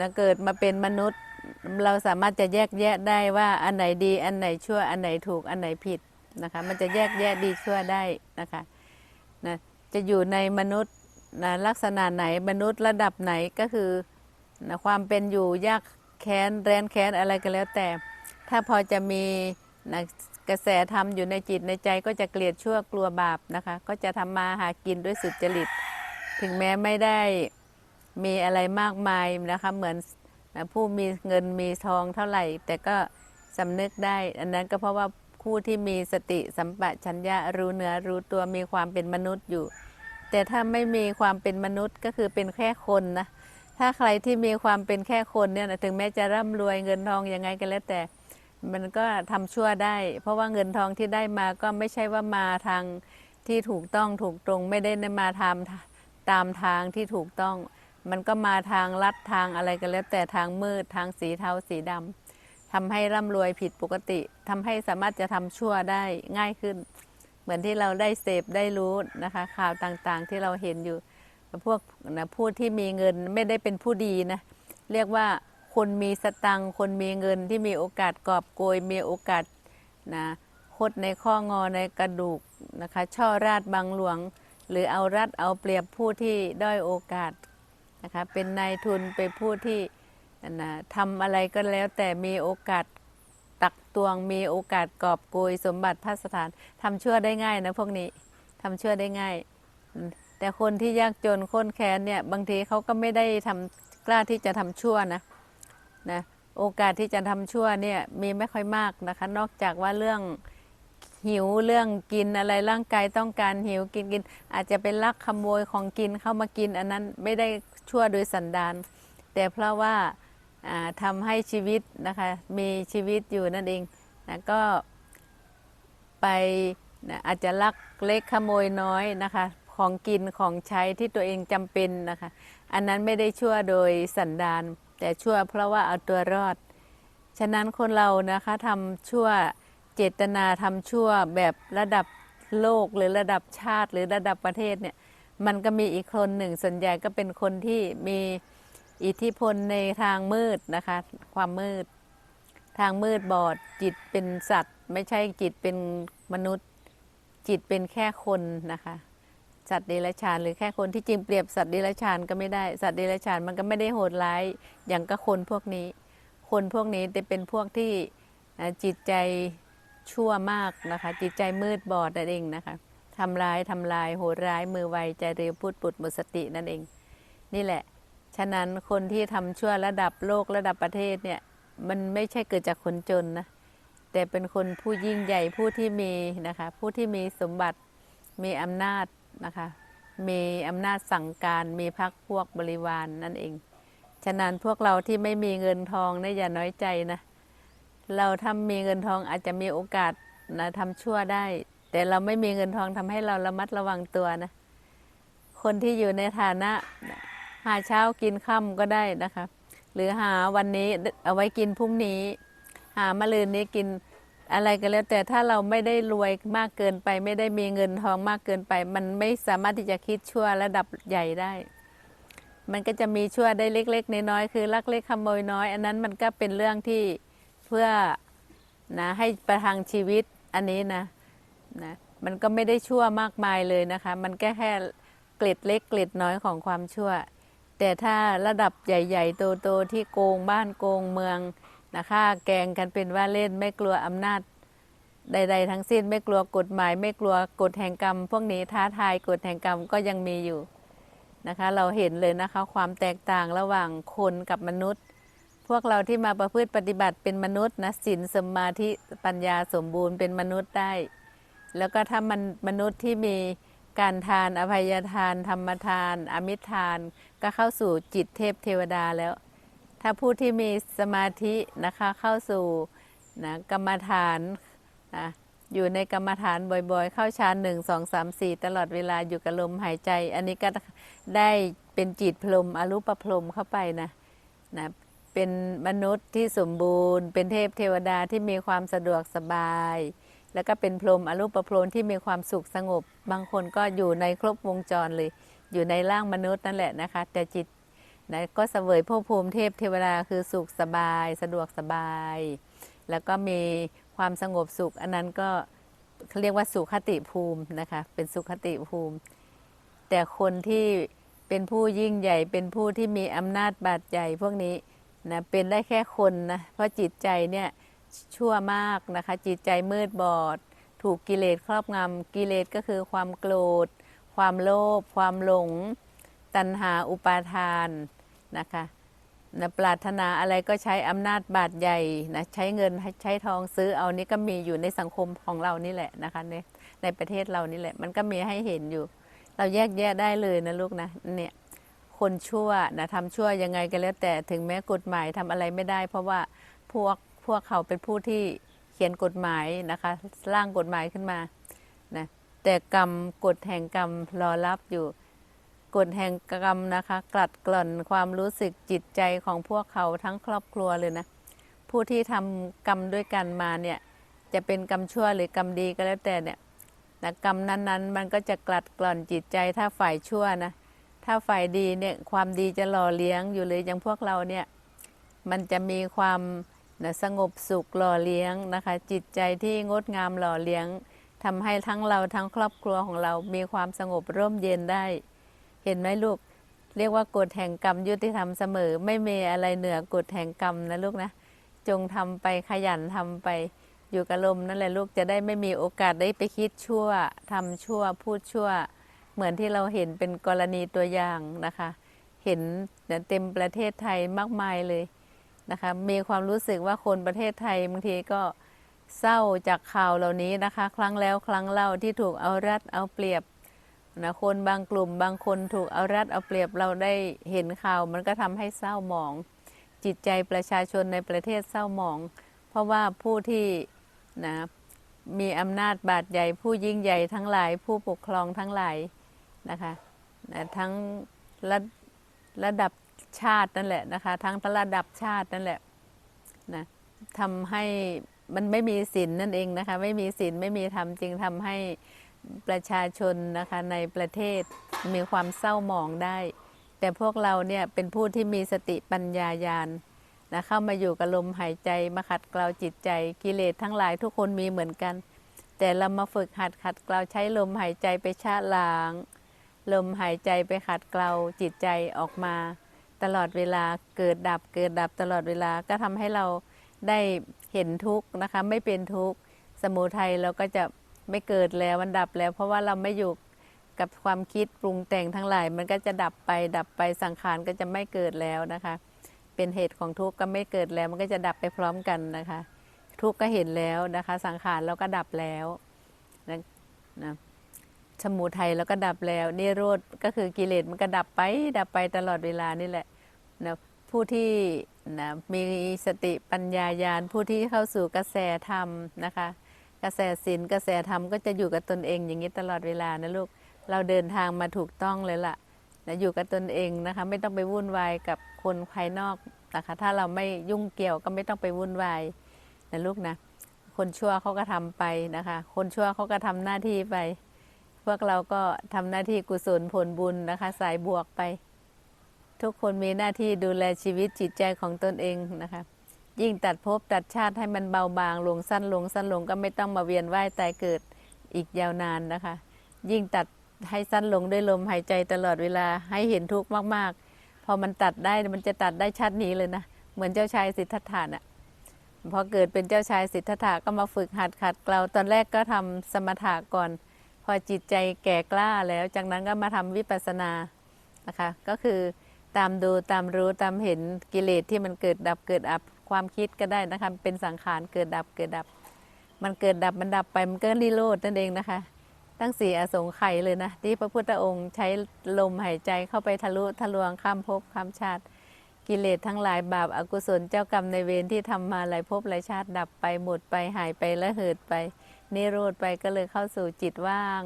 นะเกิดมาเป็นมนุษย์ เราสามารถจะแยกแยะได้ว่าอันไหนดี อันไหนชั่วอันไหนถูกอันไหนผิดนะคะ มันจะแยกแยะดีชั่วได้นะคะนะจะอยู่ในมนุษย์นะลักษณะไหนมนุษย์ระดับไหนก็คือนะความเป็นอยู่ยากแค้นแรนแค้นอะไรก็แล้วแต่ ถ้าพอจะมีนะกระแสธรรมอยู่ในจิตในใจก็จะเกลียดชั่วกลัวบาปนะคะ ก็จะทำมาหากินด้วยสุจริต ถึงแม้ไม่ได้ มีอะไรมากมายนะคะเหมือนผู้มีเงินมีทองเท่าไหร่ แต่ก็สำนึกได้ อันนั้นก็เพราะว่าผู้ที่มีสติสัมปชัญญะรู้เนื้อรู้ตัวมีความเป็นมนุษย์อยู่ แต่ถ้าไม่มีความเป็นมนุษย์ก็คือเป็นแค่คนนะถ้าใครที่มีความเป็นแค่คนเนี่ยถึงแม้จะร่ำรวยเงินทองยังไงก็แล้วแต่ มันก็ทำชั่วได้ เพราะว่าเงินทองที่ได้มาก็ไม่ใช่ว่ามาทางที่ถูกต้องถูกตรงไม่ได้มาทำตามทางที่ถูกต้อง มันก็มาทางลัดทางอะไรก็แล้ว แต่ทางมืดทางสีเทาสีดำทำให้ร่ำรวยผิดปกติทำให้สามารถจะทำชั่วได้ง่ายขึ้น เหมือนที่เราได้เสพได้รู้นะคะ ข่าวต่างๆที่เราเห็นอยู่ พวกนะผู้ที่มีเงินไม่ได้เป็นผู้ดีนะ เรียกว่าคนมีสตังค์คนมีเงินที่มีโอกาสกอบโกยมีโอกาสนะคดในข้องอในกระดูกนะคะ ช่อราดบางหลวง หรือเอารัดเอาเปรียบผู้ที่ด้อยโอกาส นะคะเป็นนายทุนเป็นผู้ที่นะทำอะไรก็แล้วแต่มีโอกาสตักตวงมีโอกาสกอบโกยสมบัติพระสถานทำชั่วได้ง่ายนะพวกนี้ทำชั่วได้ง่าย แต่คนที่ยากจนค้นแค้นเนี่ยบางทีเขาก็ไม่ได้ทำกล้าที่จะทำชั่วนะนะโอกาสที่จะทำชั่วเนี่ยมีไม่ค่อยมากนะคะ นอกจากว่าเรื่องหิวเรื่องกินอะไรร่างกายต้องการหิวกินกิน อาจจะเป็นลักขโมยของกินเข้ามากิน อันนั้นไม่ได้ ชั่วโดยสันดานแต่เพราะว่าทำให้ชีวิตนะคะมีชีวิตอยู่นั่นเองนะก็ไปนะอาจจะลักเล็กขโมยน้อยนะคะของกินของใช้ที่ตัวเองจำเป็นนะคะอันนั้นไม่ได้ชั่วโดยสันดาน แต่ชั่วเพราะว่าเอาตัวรอด ฉะนั้นคนเรานะคะทำชั่วเจตนาทำชั่วแบบระดับโลกหรือระดับชาติหรือระดับประเทศเนี่ย มันก็มีอีกคนหนึ่งส่วนใหญ่ก็เป็นคนที่มีอิทธิพลในทางมืดนะคะ ความมืด ทางมืดบอดจิตเป็นสัตว์ ไม่ใช่จิตเป็นมนุษย์ จิตเป็นแค่คนนะคะสัตว์เดรัจฉานหรือแค่คนที่จริงเปรียบสัตว์เดรัจฉานก็ไม่ได้สัตว์เดรัจฉานมันก็ไม่ได้โหดร้ายอย่างกับคนพวกนี้ คนพวกนี้จะเป็นพวกที่จิตใจชั่วมากนะคะ จิตใจมืดบอดนั่นเองนะคะ ทำร้ายทำลายโหดร้ายมือไวใจเร็วพูดปุดหมดสตินั่นเอง นี่แหละ ฉะนั้นคนที่ทำชั่วระดับโลกระดับประเทศเนี่ยมันไม่ใช่เกิดจากคนจนนะแต่เป็นคนผู้ยิ่งใหญ่ผู้ที่มีนะคะผู้ที่มีสมบัติมีอำนาจนะคะมีอำนาจสั่งการมีพักพวกบริวารนนั่นเอง ฉะนั้นพวกเราที่ไม่มีเงินทองเนี่ยอย่าน้อยใจนะ เราทำมีเงินทองอาจจะมีโอกาสนะทำชั่วได้ แต่เราไม่มีเงินทองทำให้เราระมัดระวังตัวนะ คนที่อยู่ในฐานะ หาเช้ากินค่ำก็ได้นะคะหรือหาวันนี้เอาไว้กินพรุ่งนี้ หามะรืนนี้กินอะไรก็แล้ว แต่ถ้าเราไม่ได้รวยมากเกินไป ไม่ได้มีเงินทองมากเกินไป มันไม่สามารถที่จะคิดชั่วระดับใหญ่ได้ มันก็จะมีชั่วได้เล็กๆน้อยๆคือลักเล็กขโมยน้อย อันนั้นมันก็เป็นเรื่องที่เพื่อนะให้ประทังชีวิตอันนี้นะ นะมันก็ไม่ได้ชั่วมากมายเลยนะคะ มันแค่แค่เกล็ดเล็กเกล็ดน้อยของความชั่ว แต่ถ้าระดับใหญ่ ๆ โตๆที่โกงบ้านโกงเมืองนะคะ แกงกันเป็นว่าเล่นไม่กลัวอำนาจ ใด ๆ ทั้งสิ้นไม่กลัวกฎหมาย ไม่กลัวกฎแห่งกรรม พวกนี้ท้าทายกฎแห่งกรรมก็ยังมีอยู่นะคะ เราเห็นเลยนะคะความแตกต่างระหว่างคนกับมนุษย์ พวกเราที่มาประพฤติปฏิบัติเป็นมนุษย์นะศีลสมาธิปัญญาสมบูรณ์เป็นมนุษย์ได้ แล้วก็ถ้ามันมนุษย์ที่มีการทานอภัยทาน ธรรมทาน อมิทาน ก็เข้าสู่จิตเทพเทวดาแล้ว ถ้าผู้ที่มีสมาธินะคะเข้าสู่นะกรรมฐานนะอยู่ในกรรมฐานบ่อยๆ เข้าฌานหนึ่งสองสามสี่ตลอดเวลาอยู่กับลมหายใจ อันนี้ก็ได้เป็นจิตพรมอรูปพรมเข้าไปนะนะเป็นมนุษย์ที่สมบูรณ์ เป็นเทพเทวดาที่มีความสะดวกสบาย แล้วก็เป็นพรหมอรูปพรมที่มีความสุขสงบ บางคนก็อยู่ในครบวงจรเลย อยู่ในร่างมนุษย์นั่นแหละนะคะ แต่จิตนะก็เสวยภพภูมิเทพเทวดาคือสุขสบาย สะดวกสบาย แล้วก็มีความสงบสุข อันนั้นก็เขาเรียกว่าสุขติภูมินะคะ เป็นสุขติภูมิ แต่คนที่เป็นผู้ยิ่งใหญ่ เป็นผู้ที่มีอำนาจบาดใหญ่พวกนี้นะเป็นได้แค่คนนะ เพราะจิตใจเนี่ย ชั่วมากนะคะ จิตใจมืดบอด ถูกกิเลสครอบงำกิเลสก็คือความโกรธ ความโลภความหลง ตัณหาอุปาทานนะคะนะปรารถนาอะไรก็ใช้อำนาจบาดใหญ่นะใช้เงินใช้ทองซื้อเอานี่ก็มีอยู่ในสังคมของเรานี่แหละนะคะในในประเทศเรานี่แหละ มันก็มีให้เห็นอยู่ เราแยกแยะได้เลยนะลูกนะเนี่ยคนชั่วนะทำชั่วยังไงก็แล้วแต่ถึงแม้กฎหมายทำอะไรไม่ได้ เพราะว่าพวก พวกเขาเป็นผู้ที่เขียนกฎหมายนะคะ ร่างกฎหมายขึ้นมานะแต่กรรมกฎแห่งกรรมรอรับอยู่กฎแห่งกรรมนะคะกลัดกล่อนความรู้สึกจิตใจของพวกเขาทั้งครอบครัวเลยนะผู้ที่ทำกรรมด้วยกันมาเนี่ยจะเป็นกรรมชั่วหรือกรรมดีก็แล้วแต่เนี่ยนะกรรมนั้นๆ มันก็จะกลัดกล่อนจิตใจถ้าฝ่ายชั่วนะถ้าฝ่ายดีเนี่ยความดีจะหล่อเลี้ยงอยู่เลยอย่างพวกเราเนี่ยมันจะมีความ นะสงบสุขหล่อเลี้ยงนะคะ จิตใจที่งดงามหล่อเลี้ยงทำให้ทั้งเราทั้งครอบครัวของเรามีความสงบร่มเย็นได้ เห็นไหมลูก เรียกว่ากฎแห่งกรรมยุติธรรมเสมอ ไม่มีอะไรเหนือกฎแห่งกรรมนะลูกนะ จงทำไปขยันทำไป อยู่กับลมนั่นแหละลูกจะได้ไม่มีโอกาสได้ไปคิดชั่วทำชั่วพูดชั่ว เหมือนที่เราเห็นเป็นกรณีตัวอย่างนะคะ เห็นเต็มประเทศไทยมากมายเลย นะคะมีความรู้สึกว่าคนประเทศไทยบางทีก็เศร้าจากข่าวเหล่านี้นะคะ ครั้งแล้วครั้งเล่าที่ถูกเอารัดเอาเปรียบนะคนบางกลุ่มบางคนถูกเอารัดเอาเปรียบเราได้เห็นข่าว มันก็ทำให้เศร้าหมอง จิตใจประชาชนในประเทศเศร้าหมอง เพราะว่าผู้ที่นะมีอำนาจบาดใหญ่ ผู้ยิ่งใหญ่ทั้งหลาย ผู้ปกครองทั้งหลายนะคะนะทั้งระระดับ ชาตินั่นแหละนะคะ ทั้งระดับชาตินั่นแหละนะทำให้มันไม่มีศีลนนั่นเองนะคะ ไม่มีศีลไม่มีธรรมจึงทำให้ประชาชนนะคะในประเทศมีความเศร้าหมองได้ แต่พวกเราเนี่ยเป็นผู้ที่มีสติปัญญายาณนะเข้ามาอยู่กับลมหายใจมาขัดเกลาจิตใจกิเลสทั้งหลายทุกคนมีเหมือนกัน แต่เรามาฝึกหัดขัดเกลาใช้ลมหายใจไปชะล้าง ลมหายใจไปขัดเกลาจิตใจออกมา ตลอดเวลาเกิดดับเกิดดับตลอดเวลาก็ทำให้เราได้เห็นทุกข์นะคะไม่เป็นทุกข์สมุทัยเราก็จะไม่เกิดแล้วมันดับแล้ว เพราะว่าเราไม่อยู่กับความคิดปรุงแต่งทั้งหลาย มันก็จะดับไปดับไปสังขารก็จะไม่เกิดแล้วนะคะ เป็นเหตุของทุกข์ก็ไม่เกิดแล้ว มันก็จะดับไปพร้อมกันนะคะ ทุกข์ก็เห็นแล้วนะคะ สังขารเราก็ดับแล้วนะนะ สมุทัยเราก็ดับแล้วนิโรธก็คือกิเลสมันก็ดับไป ดับไปตลอดเวลานี่แหละนะผู้ที่นะมีสติปัญญายาณผู้ที่เข้าสู่กระแสธรรมนะคะ กระแสศีลกระแสธรรมก็จะอยู่กับตนเองอย่างนี้ตลอดเวลานะลูกเราเดินทางมาถูกต้องเลยล่ะนะอยู่กับตนเองนะคะ ไม่ต้องไปวุ่นวายกับคนภายนอกนะคะ ถ้าเราไม่ยุ่งเกี่ยวก็ไม่ต้องไปวุ่นวายนะลูกนะคนชั่วเขาก็ทำไปนะคะ คนชั่วเขาก็ทำหน้าที่ไป วกเราก็ทำหน้าที่กุศลผลบุญนะคะ สายบวกไป ทุกคนมีหน้าที่ดูแลชีวิตจิตใจของตนเองนะคะ ยิ่งตัดภพตัดชาติให้มันเบาบาง ลงสั้นลงสั้นลงก็ไม่ต้องมาเวียนว่ายตายเกิดอีกยาวนานนะคะ ยิ่งตัดให้สั้นลงด้วยลมหายใจตลอดเวลาให้เห็นทุกข์มากๆ พอมันตัดได้มันจะตัดได้ชาตินี้เลยนะ เหมือนเจ้าชายสิทธัตถะน่ะพอเกิดเป็นเจ้าชายสิทธัตถะก็มาฝึกหัดขัดเกลาตอนแรกก็ทำสมถะก่อน อจิตใจแก่กล้าแล้ว จากนั้นก็มาทำวิปัสสนานะคะ ก็คือตามดูตามรู้ตามเห็นกิเลสที่มันเกิดดับเกิดอับความคิดก็ได้นะคะเป็นสังขารเกิดดับเกิดดับ มันเกิดดับมันดับไปมันก็นิโรธนั่นเองนะคะ ตั้งสี่อสงไขยเลยนะ ที่พระพุทธองค์ใช้ลมหายใจเข้าไปทะลุทะลวงข้ามภพข้ามชาติ กิเลสทั้งหลายบาปอากุศลเจ้ากรรมในเวรที่ทำมาหลายภพหลายชาติดับไปหมดไปหายไปและเหิดไป นิโรธไปก็เลยเข้าสู่จิตว่าง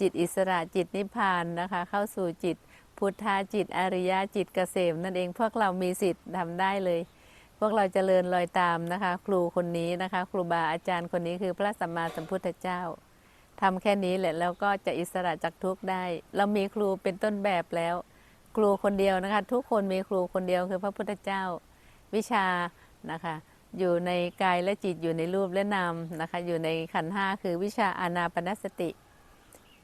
จิตอิสระจิตนิพพานนะคะ เข้าสู่จิต พุทธาจิตอริยะจิตเกษมนั่นเองพวกเรามีสิทธิ์ทำได้เลย พวกเราจเจริญรอยตามนะคะ ครูคนนี้นะคะ ครูบาอาจารย์คนนี้คือพระสัมมาสัมพุทธเจ้าทำแค่นี้แหละแล้วก็จะอิสระจากทุกข์ได้ เรามีครูเป็นต้นแบบแล้ว ครูคนเดียวนะคะ ทุกคนมีครูคนเดียวคือพระพุทธเจ้า วิชานะคะ อยู่ในกายและจิตอยู่ในรูปและนามนะคะ อยู่ในขันห้าคือวิชาอานาปนสติ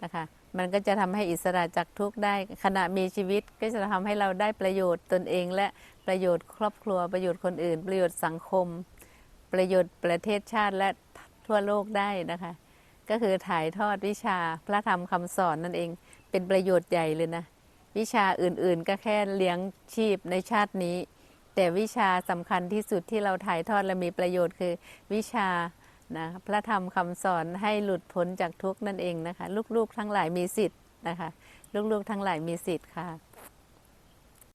นะคะมันก็จะทำให้อิสระจากทุกข์ได้ขณะมีชีวิตก็จะทำให้เราได้ประโยชน์ตนเองและประโยชน์ครอบครัวประโยชน์คนอื่น ประโยชน์สังคม ประโยชน์ประเทศชาติและทั่วโลกได้นะคะ ก็คือถ่ายทอดวิชาพระธรรมคำสอนนั่นเอง เป็นประโยชน์ใหญ่เลยนะ วิชาอื่นๆ ก็แค่เลี้ยงชีพในชาตินี้ แต่วิชาสำคัญที่สุดที่เราถ่ายทอดและมีประโยชน์คือวิชานะพระธรรมคำสอนให้หลุดพ้นจากทุกข์นั่นเองนะคะ ลูกๆทั้งหลายมีสิทธิ์นะคะ ลูกๆทั้งหลายมีสิทธิ์ค่ะ